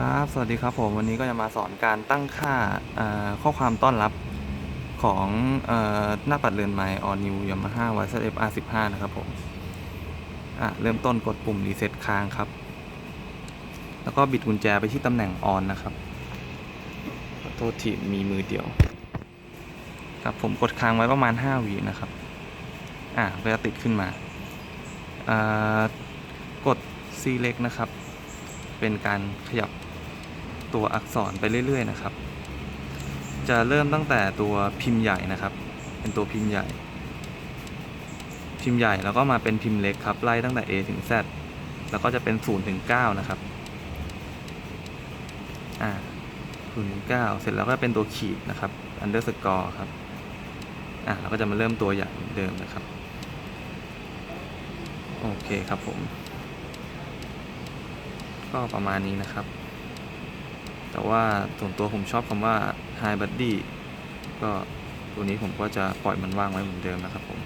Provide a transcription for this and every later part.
ครับ สวัสดีครับผมวันนี้ก็จะมาสอนการตั้งค่าข้อความต้อนรับของอหน้าปัดเรือนไม้ All New Yamaha YZF R15 นะครับผมเริ่มต้นกดปุ่มรีเซ็ตค้างครับ แล้วก็บิดกุญแจไปที่ตำแหน่ง On นะครับขอโทษทีมีมือเดียว ครับผมกดค้างไว้ประมาณ 5วินะครับ อะก็จะติดขึ้นมาากด Select นะครับเป็นการขยับ ตัวอักษรไปเรื่อย ๆ นะครับ จะเริ่มตั้งแต่ตัวพิมพ์ใหญ่นะครับ เป็นตัวพิมพ์ใหญ่ พิมพ์ใหญ่แล้วก็มาเป็นพิมพ์เล็กครับไล่ตั้งแต่ A ถึง Z แล้วก็จะเป็น0ถึง9นะครับอ่า0ถึง9เสร็จแล้วก็เป็นตัวขีดนะครับ underscore ครับอ่าเราก็จะมาเริ่มตัวใหญ่เหมือนเดิมนะครับ โอเคครับผม ก็ประมาณนี้นะครับ แต่ว่าส่วนตัวผมชอบคำว่า Hi Buddy ก็ตัวนี้ผมก็จะปล่อยมันว่างไว้เหมือนเดิมนะครับผม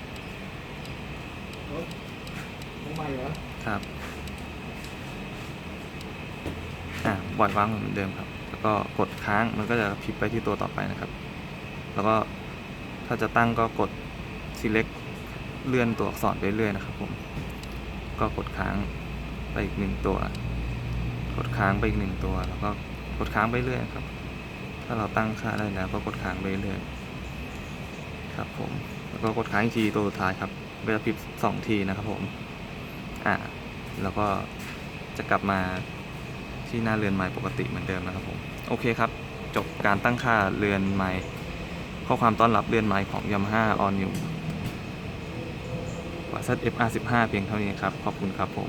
ของใหม่เหรอ ครับอ่าปล่อยว่างไว้เหมือนเดิมครับ แล้วก็กดค้างมันก็จะพลิกไปที่ตัวต่อไปนะครับ แล้วก็ถ้าจะตั้งก็กด select เลื่อนตัวอักษรไปเรื่อยนะครับผม ก็กดค้างไปอีกหนึ่งตัว กดค้างไปอีกหนึ่งตัว แล้วก็ กดค้างไปเรื่อยครับ ถ้าเราตั้งค่าได้แล้วก็กดค้างไปเรื่อยครับผม แล้วก็กดค้างอีกทีตัวสุดท้ายครับ เวลาพิบสองทีนะครับผม อ่า แล้วก็จะกลับมาที่หน้าเรือนไม้ปกติเหมือนเดิมนะครับผม โอเคครับ จบการตั้งค่าเรือนไม้ข้อความต้อนรับเรือนไม้ของ Yamaha All New วั ZF R15 เพียงเท่านี้ครับ ขอบคุณครับผม